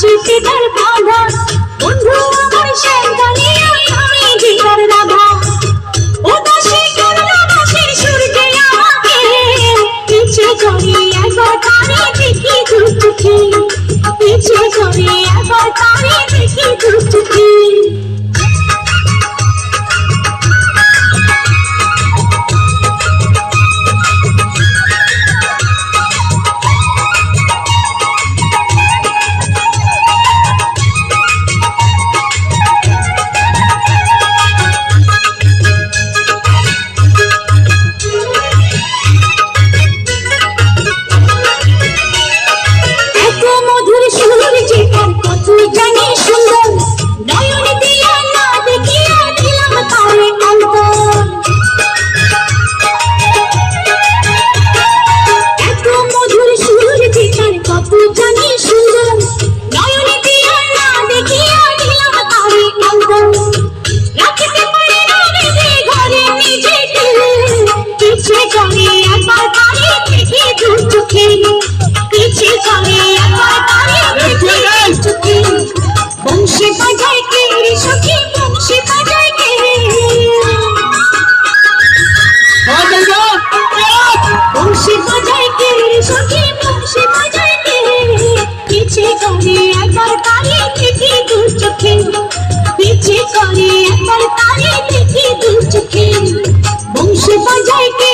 सुखी दरबार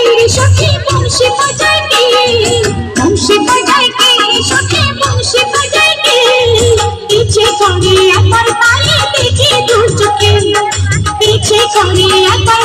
সখী বংশী বাজায় কে? বংশী বাজায় কে? সখী পিছে করে আমার পায়ে দেখি দূর চোখে। পিছে করে আমার